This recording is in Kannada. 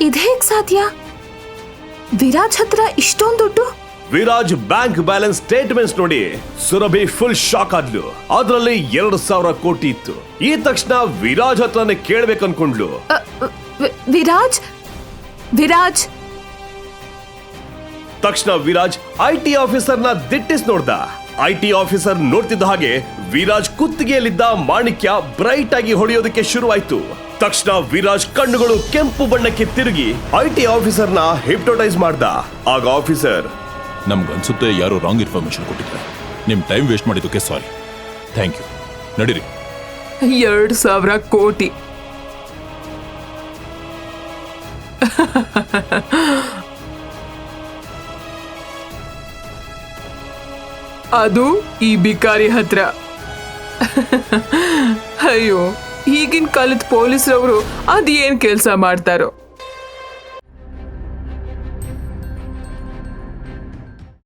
ಇದೇಗ್ ಸಾಧ್ಯ? ವಿರಾಜ್ ಹತ್ರ ಇಷ್ಟೊಂದು ದುಡ್ಡು? ವಿರಾಜ್ ಬ್ಯಾಂಕ್ ಬ್ಯಾಲೆನ್ಸ್ ಸ್ಟೇಟ್ಮೆಂಟ್ಸ್ ನೋಡಿ. ಸುರಭಿ ಫುಲ್ ಶಾಕ್ ಆದ್ಲು. ಅದರಲ್ಲಿ ಎರಡು ಸಾವಿರ ಕೋಟಿ ಇತ್ತು. ಈ ತಕ್ಷಣ ವಿರಾಜ್ ಹತ್ರನೇ ಕೇಳ್ಬೇಕು ಅನ್ಕೊಂಡ್ಲು ಅ, ವಿ- ವಿರಾಜ್? ವಿರಾಜ್? ತಕ್ಷಣ ವಿರಾಜ್ ಐ ಟಿ ಆಫೀಸರ್ನ ದಿಟ್ಟಿಸ್ ನೋಡ್ದ. ಐ ಟಿ ಆಫೀಸರ್ ನೋಡ್ತಿದ್ದ ಹಾಗೆ ವಿರಾಜ್ ಕುತ್ತಿಗೆಯಲ್ಲಿದ್ದ ಮಾಣಿಕ್ಯ ಬ್ರೈಟ್ ಆಗಿ ಹೊಡೆಯೋದಕ್ಕೆ ಶುರುವಾಯ್ತು. ತಕ್ಷಣ ವಿರಾಜ್ ಕಣ್ಣುಗಳು ಕೆಂಪು ಬಣ್ಣಕ್ಕೆ ತಿರುಗಿ ಐ ಟಿ ಆಫೀಸರ್ನ ಹಿಪ್ಟೋಟೈಸ್ ಮಾಡ್ದ. ಆಗ ಆಫೀಸರ್ ನಮ್ಗನ್ಸುತ್ತೆ ಯಾರೋ ರಾಂಗ್ ಇನ್ಫಾರ್ಮೇಶನ್ ಕೊಟ್ಟಿದ್ದಾರೆ. ನಿಮ್ ಟೈಮ್ ವೇಸ್ಟ್ ಮಾಡಿದ್ದಕ್ಕೆ ಸಾರಿ ಥ್ಯಾಂಕ್ ಯು ನಡೀರಿ. ಎರಡು ಸಾವಿರ ಕೋಟಿ. ಅದು ಈ ಬಿಕಾರಿ ಹತ್ರ. ಅಯ್ಯೋ. ಈಗಿನ ಕಾಲದ ಪೊಲೀಸ್ರವರು ಅದೇನ್ ಕೆಲಸ ಮಾಡ್ತಾರೋ?